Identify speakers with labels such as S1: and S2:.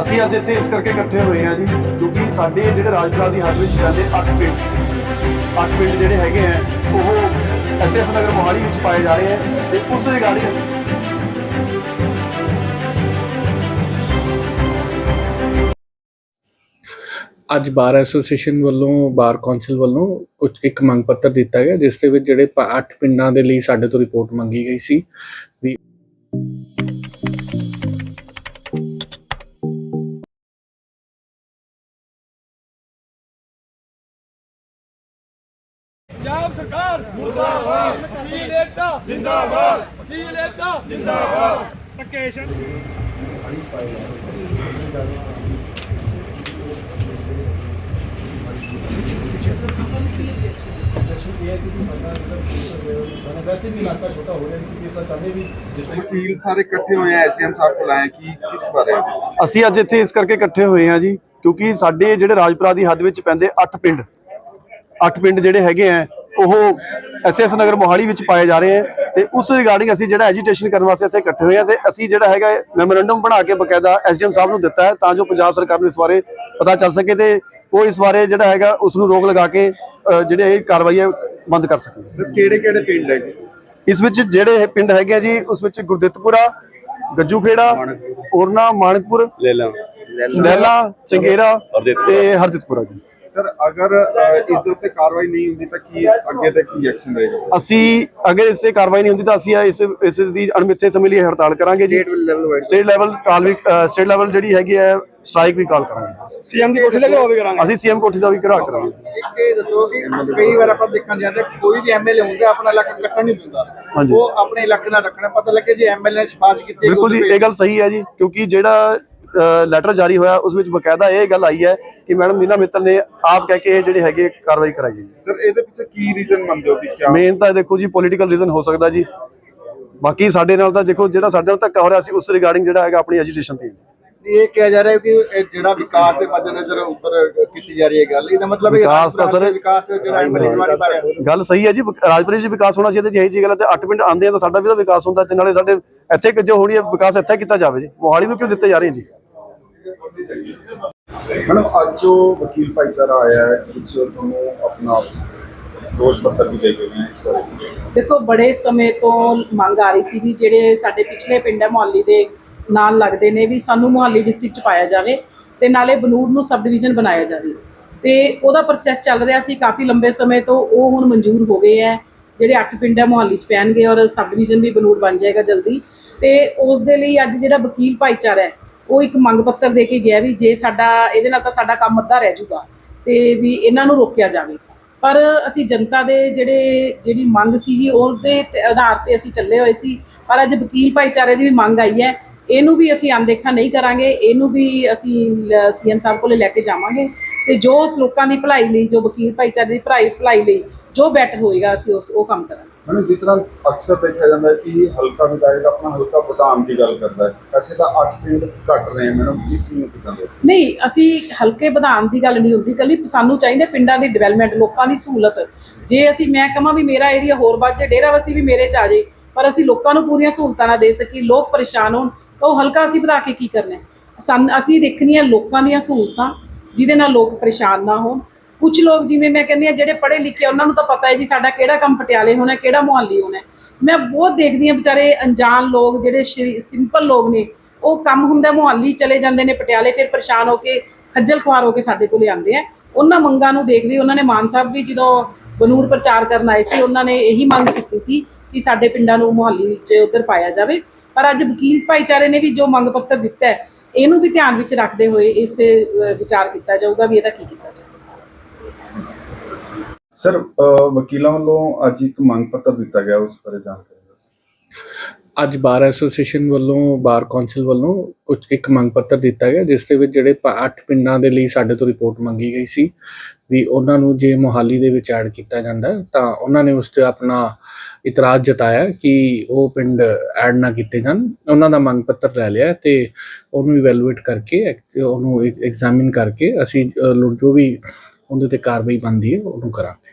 S1: ਅਸੀਂ ਅੱਜ ਇੱਥੇ ਇਸ ਕਰਕੇ ਇਕੱਠੇ ਹੋਏ ਹਾਂ ਜੀ, ਕਿਉਂਕਿ ਸਾਡੇ ਜਿਹੜੇ ਰਾਜਪੁਰਾ ਦੀ ਹੱਦ ਵਿੱਚ ਪੈਂਦੇ ਅੱਠ ਪਿੰਡ। ਅੱਠ ਪਿੰਡ ਜਿਹੜੇ ਹੈਗੇ ਆ, ਉਹ ਐਸਐਸ ਨਗਰ ਮੋਹਾਲੀ ਵਿੱਚ ਪਾਏ ਜਾ ਰਹੇ ਆ ਤੇ ਉਸ ਰਿਗਾਰਡਿੰਗ
S2: ਅੱਜ ਬਾਰ ਐਸੋਸੀਏਸ਼ਨ ਵੱਲੋਂ, ਬਾਰ ਕੌਂਸਲ ਵੱਲੋਂ ਕੁਝ ਇੱਕ ਮੰਗ ਪੱਤਰ ਦਿੱਤਾ ਗਿਆ, ਜਿਸ ਦੇ ਵਿੱਚ ਜਿਹੜੇ ਪ- ਅੱਠ ਪਿੰਡਾਂ ਦੇ ਲਈ ਸਾਡੇ ਤੋਂ ਰਿਪੋਰਟ ਮੰਗੀ ਗਈ ਸੀ ਵੀ
S3: ਪੰਜਾਬ ਸਰਕਾਰ ਮੁਰਦਾਬਾਦ। ਵਕੀਲ ਏਕਤਾ ਜਿੰਦਾਬਾਦ। ਵਕੀਲ ਏਕਤਾ ਜਿੰਦਾਬਾਦ। ਟਕੇਸ਼ਨ
S1: ਵੈਸੇ ਵੀ ਇਲਾਕਾ ਛੋਟਾ ਹੋ ਰਿਹਾ ਕਿ ਕੇਸਾਂ ਚਾਹੇ ਵੀ
S4: ਵਕੀਲ ਸਾਰੇ ਇਕੱਠੇ ਹੋਏ ਆ ਐਸਡੀਐਮ ਸਾਹਿਬ ਕੋਲ ਆਏ ਕੀ ਕਿਸ ਬਾਰੇ?
S1: ਅਸੀਂ ਅੱਜ ਇੱਥੇ ਇਸ ਕਰਕੇ ਇਕੱਠੇ ਹੋਏ ਹਾਂ ਜੀ ਕਿਉਂਕਿ ਸਾਡੇ ਜਿਹੜੇ ਰਾਜਪੁਰਾ ਦੀ ਹੱਦ ਵਿੱਚ ਪੈਂਦੇ ਅੱਠ ਪਿੰਡ। ਅੱਠ ਪਿੰਡ ਜਿਹੜੇ ਹੈਗੇ ਆ ਉਹ ਐਸਐਸ ਨਗਰ ਮੋਹਾਲੀ ਵਿੱਚ ਪਾਏ ਜਾ ਰਹੇ ਆ ਤੇ ਉਸ ਰਿਗਾਰਡਿੰਗ ਅਸੀਂ ਜਿਹੜਾ ਐਜੀਟੇਸ਼ਨ ਕਰਨ ਵਾਸਤੇ ਇੱਥੇ ਇਕੱਠੇ ਹੋਏ ਆ ਤੇ ਅਸੀਂ ਜਿਹੜਾ ਹੈਗਾ ਮੈਮੋਰੈਂਡਮ ਬਣਾ ਕੇ ਬਕਾਇਦਾ ਐਸਡੀਐਮ ਸਾਹਿਬ ਨੂੰ ਦਿੱਤਾ ਹੈ ਤਾਂ ਜੋ ਪੰਜਾਬ ਸਰਕਾਰ ਨੂੰ ਇਸ ਬਾਰੇ ਪਤਾ ਚੱਲ ਸਕੇ ਤੇ ਉਹ ਇਸ ਬਾਰੇ ਜਿਹੜਾ ਹੈਗਾ ਉਸ ਨੂੰ ਰੋਕ ਲਗਾ ਕੇ ਜਿਹੜੇ ਇਹ ਕਾਰਵਾਈਆਂ ਬੰਦ ਕਰ ਸਕਣ।
S4: ਸਰ ਕਿਹੜੇ ਕਿਹੜੇ ਪਿੰਡ ਹੈ ਜੀ?
S1: ਇਸ ਵਿੱਚ ਜਿਹੜੇ ਇਹ ਪਿੰਡ ਹੈਗੇ ਆ ਜੀ ਉਸ ਵਿੱਚ ਗੁਰਦਿੱਤਪੁਰਾ ਗੱਜੂ ਖੇੜਾ ਔਰਨਾ ਮਾਨਕਪੁਰ
S4: ਲੈਲਾ।
S1: ਲਹਿਲਾ ਚੰਗੇਰਾ ਤੇ ਹਰਜਿਤਪੁਰਾ ਜੀ।
S4: ਸਰ ਅਗਰ ਇਸ ਦੇ ਉੱਤੇ ਕਾਰਵਾਈ ਨਹੀਂ ਹੁੰਦੀ ਤਾਂ ਕੀ ਅੱਗੇ ਤੇ ਕੀ ਐਕਸ਼ਨ ਰਹੇਗਾ?
S1: ਅਸੀਂ ਅਗਰ ਇਸੇ ਕਾਰਵਾਈ ਨਹੀਂ ਹੁੰਦੀ ਤਾਂ ਅਸੀਂ ਇਸ ਇਸ ਦੀ ਅਣਮਿੱਥੇ ਸਮੇਂ ਲਈ ਹੜਤਾਲ ਕਰਾਂਗੇ ਜੀ। ਸਟੇਟ ਲੈਵਲ ਕਾਲ ਵੀ ਸਟੇਟ ਲੈਵਲ ਜਿਹੜੀ ਹੈਗੀ ਹੈ ਸਟ੍ਰਾਈਕ ਵੀ ਕਾਲ ਕਰਾਂਗੇ।
S3: ਸੀਐਮ ਦੀ ਕੋਠੀ ਲੱਗੇ ਹੋਵੇ ਕਰਾਂਗੇ।
S1: ਅਸੀਂ ਸੀਐਮ ਕੋਠੀ ਦਾ ਵੀ ਘਰਾ ਕਰਾਂਗੇ।
S5: ਇੱਕ ਇਹ ਦੱਸੋ ਕਿ ਕਈ ਵਾਰ ਆਪਾਂ ਦੇਖਣ ਜਾਂਦੇ ਕੋਈ ਵੀ ਐਮਐਲਏ ਹੁੰਦਾ ਆਪਣਾ ਇਲਾਕਾ ਕੱਟਣ ਨਹੀਂ ਦਿੰਦਾ। ਉਹ ਆਪਣੇ ਇਲਾਕੇ ਨਾਲ ਰੱਖਣਾ ਪਤਾ ਲੱਗੇ ਜੇ ਐਮਐਲਏ ਨੇ ਸਿਫਾਰਿਸ਼ ਕੀਤੀ
S1: ਬਿਲਕੁਲ ਜੀ ਇਹ ਗੱਲ ਸਹੀ ਹੈ ਜੀ ਕਿਉਂਕਿ ਜਿਹੜਾ ਲੈਟਰ ਜਾਰੀ ਹੋਇਆ ਉਸ ਵਿੱਚ ਬਕਾਇਦਾ ਇਹ ਗੱਲ ਆਈ ਹੈ ਕਿ ਮੈਡਮ ਮੀਨਾ ਮਿੱਤਲ ਨੇ ਆਪ ਕਹਿ ਕੇ ਇਹ ਜਿਹੜੀ ਹੈਗੀ ਕਾਰਵਾਈ ਕਰਾਈ ਹੈ
S4: ਸਰ ਇਹਦੇ ਪਿੱਛੇ ਕੀ ਰੀਜ਼ਨ ਮੰਨਦੇ ਹੋ ਵੀ ਕਿਆ?
S1: ਮੇਨ ਤਾਂ ਦੇਖੋ ਜੀ ਪੋਲੀਟੀਕਲ ਰੀਜ਼ਨ ਹੋ ਸਕਦਾ ਜੀ। ਬਾਕੀ ਸਾਡੇ ਨਾਲ ਤਾਂ ਦੇਖੋ ਜਿਹੜਾ ਸਾਡੇ ਨਾਲ ਧੱਕਾ ਹੋ ਰਿਹਾ ਸੀ ਉਸ ਰਿਗਾਰਡਿੰਗ ਜਿਹੜਾ ਹੈਗਾ ਆਪਣੀ ਐਜੀਟੇਸ਼ਨ ਤੇ।
S5: ਇਹ ਕਿਹਾ ਜਾ ਰਿਹਾ ਕਿ ਇਹ ਜਿਹੜਾ ਵਿਕਾਸ ਦੇ ਮੱਦੇਨਜ਼ਰ ਉੱਪਰ ਕੀਤੀ ਜਾ ਰਹੀ ਹੈ ਗੱਲ। ਇਹਦਾ ਮਤਲਬ ਇਹ
S1: ਵਿਕਾਸ ਤਾਂ ਸਰ-
S5: ਵਿਕਾਸ ਜਿਹੜਾ ਐਮਐਲਏ ਨੂੰ ਪਾ ਰਿਹਾ
S1: ਗੱਲ ਸਹੀ ਹੈ ਜੀ ਰਾਜਪੁਰੇ 'ਚ ਵਿਕਾਸ ਹੋਣਾ ਚਾਹੀਦਾ ਜੀ ਇਹੀ ਜੀ ਗੱਲ ਤੇ ਅੱਠ ਪਿੰਡ ਆਉਂਦੇ ਆ ਤਾਂ ਸਾਡਾ ਵੀ ਤਾਂ ਵਿਕਾਸ ਹੁੰਦਾ ਤੇ ਨਾਲੇ ਸਾਡੇ ਇੱਥੇ ਕਿ ਜੋ ਹੋਣੀ ਹੈ ਵਿਕਾਸ ਇੱਥੇ ਕੀਤਾ ਜਾਵੇ ਜੀ। ਮੋਹਾਲੀ ਨੂੰ ਕਿਉਂ ਦਿੱਤੇ ਜਾ ਰਹੇ ਜੀ?
S4: ਮੈਡਮ, ਅੱਜ ਜੋ ਵਕੀਲ ਭਾਈਚਾਰਾ ਆਇਆ ਹੈ, ਕੁਝ ਤੁਹਾਨੂੰ ਆਪਣਾ ਦੋਸ਼ ਪੱਤਰ ਵੀ ਦੇ ਕੇ ਗਏ ਇਸ ਬਾਰੇ
S6: ਦੇਖੋ, ਬੜੇ ਸਮੇਂ ਤੋਂ ਮੰਗ ਆ ਰਹੀ ਸੀ ਵੀ ਜਿਹੜੇ ਸਾਡੇ ਪਿਛਲੇ ਪਿੰਡ ਹੈ, ਮੁਹੱਲੀ ਦੇ ਨਾਲ ਲੱਗਦੇ ਨੇ ਵੀ ਸਾਨੂੰ ਮੁਹੱਲੀ ਡਿਸਟ੍ਰਿਕਟ ਚ ਪਾਇਆ ਜਾਵੇ ਤੇ ਨਾਲੇ ਬਨੂੜ ਨੂੰ ਸਬ ਡਿਵੀਜ਼ਨ ਬਣਾਇਆ ਜਾਵੇ। ਤੇ ਉਹਦਾ ਪ੍ਰੋਸੈਸ ਚੱਲ ਰਿਹਾ ਸੀ ਕਾਫੀ ਲੰਬੇ ਸਮੇਂ ਤੋਂ, ਉਹ ਹੁਣ ਮਨਜ਼ੂਰ ਹੋ ਗਏ ਹੈ। ਜਿਹੜੇ ਅੱਠ ਪਿੰਡ ਹੈ, ਮੁਹੱਲੀ ਚ ਪੈਣਗੇ ਔਰ ਸਬ ਡਿਵੀਜ਼ਨ ਵੀ ਬਨੂੜ ਬਣ ਜਾਏਗਾ ਜਲਦੀ। ਤੇ ਉਸ ਦੇ ਲਈ ਅੱਜ ਜਿਹੜਾ ਵਕੀਲ ਭਾਈਚਾਰਾ ਹੈ ਉਹ ਇੱਕ ਮੰਗ ਪੱਤਰ ਦੇ ਕੇ ਗਿਆ ਵੀ ਜੇ ਸਾਡਾ, ਇਹਦੇ ਨਾਲ ਤਾਂ ਸਾਡਾ ਕੰਮ ਅੱਧਾ ਰਹਿ ਜਾਊਗਾ ਤੇ ਵੀ ਇਹਨਾਂ ਨੂੰ ਰੋਕਿਆ ਜਾਵੇ। ਪਰ ਅਸੀਂ ਜਨਤਾ ਦੇ ਜਿਹੜੇ, ਜਿਹੜੀ ਮੰਗ ਸੀਗੀ, ਉਹਦੇ ਆਧਾਰ ਤੇ ਅਸੀਂ ਚੱਲੇ ਹੋਏ ਸੀ। ਪਰ ਅੱਜ ਵਕੀਲ ਭਾਈਚਾਰੇ ਦੀ ਵੀ ਮੰਗ ਆਈ ਹੈ। ਇਹਨੂੰ ਵੀ ਅਸੀਂ ਅਣਦੇਖਾ ਨਹੀਂ ਕਰਾਂਗੇ, ਇਹਨੂੰ ਵੀ ਅਸੀਂ ਸੀਐਮ ਸਾਹਿਬ ਕੋਲੇ ਲੈ ਕੇ ਜਾਵਾਂਗੇ। ਤੇ ਜੋ ਲੋਕਾਂ ਦੀ ਭਲਾਈ ਲਈ, ਜੋ ਵਕੀਲ ਭਾਈਚਾਰੇ ਦੀ ਭਲਾਈ ਭਲਾਈ ਲਈ ਜੋ ਬੈਟਰ ਹੋਏਗਾ, ਅਸੀਂ ਉਸ, ਉਹ ਕੰਮ ਕਰਾਂਗੇ।
S4: ਮੈਡਮ ਜਿਸ ਤਰ੍ਹਾਂ ਅਕਸਰ ਦੇਖਿਆ ਜਾਂਦਾ ਹੈ ਕਿ ਹਲਕਾ ਵਿਧਾਇਕ ਆਪਣਾ ਹਲਕਾ ਵਧਾਉਣ ਦੀ ਗੱਲ ਕਰਦਾ ਹੈ। ਇੱਥੇ ਤਾਂ 8 ਪਿੰਡ ਘਟ ਰਹੇ ਮੈਡਮ। ਇਸ ਨੂੰ ਕਿਦਾਂ ਦੇ
S6: ਨਹੀਂ, ਅਸੀਂ ਹਲਕੇ ਵਧਾਉਣ ਦੀ ਗੱਲ ਨਹੀਂ ਹੁੰਦੀ ਕੱਲੀ ਸਾਨੂੰ ਚਾਹੀਦਾ ਪਿੰਡਾਂ ਦੀ ਡਿਵੈਲਪਮੈਂਟ ਲੋਕਾਂ ਦੀ ਸਹੂਲਤ। ਜੇ ਅਸੀਂ, ਮੈਂ ਕਹਾਂ ਵੀ ਮੇਰਾ ਏਰੀਆ ਹੋਰ ਵੱਧ ਜਾਏ ਡੇਰਾਵਸੀ ਵੀ ਮੇਰੇ ਚ ਆ ਜਾਏ, ਪਰ ਅਸੀਂ ਲੋਕਾਂ ਨੂੰ ਪੂਰੀਆਂ ਸਹੂਲਤਾਂ ਨਾ ਦੇ ਸਕੀ ਲੋਕ ਪਰੇਸ਼ਾਨ ਹੋਣ, ਤਾਂ ਉਹ ਹਲਕਾ ਅਸੀਂ ਵਧਾ ਕੇ ਕੀ ਕਰਨਾ ਸਾਨੂੰ ਅਸੀਂ ਦੇਖਣੀ ਹੈ ਲੋਕਾਂ ਦੀਆਂ ਸਹੂਲਤਾਂ, ਜਿਹਦੇ ਨਾਲ ਲੋਕ ਪਰੇਸ਼ਾਨ ਨਾ ਹੋਣ। ਕੁਝ ਲੋਕ ਜਿਵੇਂ ਮੈਂ ਕਹਿੰਦੀ ਆ ਜਿਹੜੇ ਪੜ੍ਹੇ ਲਿਖੇ ਉਹਨਾਂ ਨੂੰ ਤਾਂ ਪਤਾ ਹੈ ਜੀ ਸਾਡਾ ਕਿਹੜਾ ਕੰਮ ਪਟਿਆਲੇ ਹੋਣਾ, ਕਿਹੜਾ ਮੁਹੱਲੀ ਹੋਣਾ ਮੈਂ ਬਹੁਤ ਦੇਖਦੀ ਆ ਵਿਚਾਰੇ ਅਣਜਾਣ ਲੋਕ, ਜਿਹੜੇ ਸਿੰਪਲ ਲੋਕ ਨੇ, ਉਹ ਕੰਮ ਹੁੰਦਾ ਮੁਹੱਲੀ ਚਲੇ ਜਾਂਦੇ ਨੇ, ਪਟਿਆਲੇ ਫਿਰ ਪਰੇਸ਼ਾਨ ਹੋ ਕੇ ਖੱਜਲ ਖੁਆਰ ਹੋ ਕੇ ਸਾਡੇ ਕੋਲੇ ਆਉਂਦੇ ਆ। ਉਹਨਾਂ ਮੰਗਾਂ ਨੂੰ ਦੇਖਦੇ ਉਹਨਾਂ ਨੇ ਮਾਨ ਸਾਹਿਬ ਵੀ ਜਦੋਂ ਬਨੂਰ ਪ੍ਰਚਾਰ ਕਰਨ ਆਏ ਸੀ, ਉਹਨਾਂ ਨੇ ਇਹੀ ਮੰਗ ਕੀਤੀ ਸੀ ਕਿ ਸਾਡੇ ਪਿੰਡਾਂ ਨੂੰ ਮੁਹੱਲੀ ਵਿੱਚ ਉਧਰ ਪਾਇਆ ਜਾਵੇ। ਪਰ ਅੱਜ ਵਕੀਲ ਭਾਈਚਾਰੇ ਨੇ ਵੀ ਜੋ ਮੰਗ ਪੱਤਰ ਦਿੱਤਾ ਹੈ, ਇਹਨੂੰ ਵੀ ਧਿਆਨ ਵਿੱਚ ਰੱਖਦੇ ਹੋਏ ਇਸ ਤੇ ਵਿਚਾਰ ਕੀਤਾ ਜਾਊਗਾ ਵੀ ਇਹਦਾ ਕੀ ਕੀਤਾ ਜਾਵੇ।
S4: ਸਰ ਵਕੀਲਾਂ ਵੱਲੋਂ ਅੱਜ ਇੱਕ ਮੰਗ ਪੱਤਰ ਦਿੱਤਾ ਗਿਆ ਉਸ ਬਾਰੇ ਜਾਣਕਾਰੀ ਦਿਓ।
S2: ਅੱਜ ਬਾਰ ਐਸੋਸੀਏਸ਼ਨ ਵੱਲੋਂ, ਬਾਰ ਕੌਂਸਲ ਵੱਲੋਂ ਕੁਝ ਇੱਕ ਮੰਗ ਪੱਤਰ ਦਿੱਤਾ ਗਿਆ, ਜਿਸ ਦੇ ਵਿੱਚ ਜਿਹੜੇ ਪ- ਅੱਠ ਪਿੰਡਾਂ ਦੇ ਲਈ ਸਾਡੇ ਤੋਂ ਰਿਪੋਰਟ ਮੰਗੀ ਗਈ ਸੀ ਵੀ ਉਹਨਾਂ ਨੂੰ ਜੇ ਮੋਹਾਲੀ ਦੇ ਵਿੱਚ ਐਡ ਕੀਤਾ ਜਾਂਦਾ, ਤਾਂ ਉਹਨਾਂ ਨੇ ਉਸ ਤੇ ਆਪਣਾ ਇਤਰਾਜ਼ ਜਤਾਇਆ ਕਿ ਉਹ ਪਿੰਡ ਐਡ ਨਾ ਕੀਤੇ ਜਾਣ। ਉਹਨਾਂ ਦਾ ਮੰਗ ਪੱਤਰ ਲੈ ਲਿਆ ਤੇ ਉਹਨੂੰ ਇਵੈਲੂਏਟ ਕਰਕੇ ਉਹਨੂੰ ਐਗਜ਼ਾਮਿਨ ਕਰਕੇ ਅਸੀਂ ਜੋ ਵੀ ਉਹਦੇ ਤੇ ਕਾਰਵਾਈ ਬਣਦੀ ਹੈ, ਉਹਨੂੰ ਕਰਾਂਗੇ।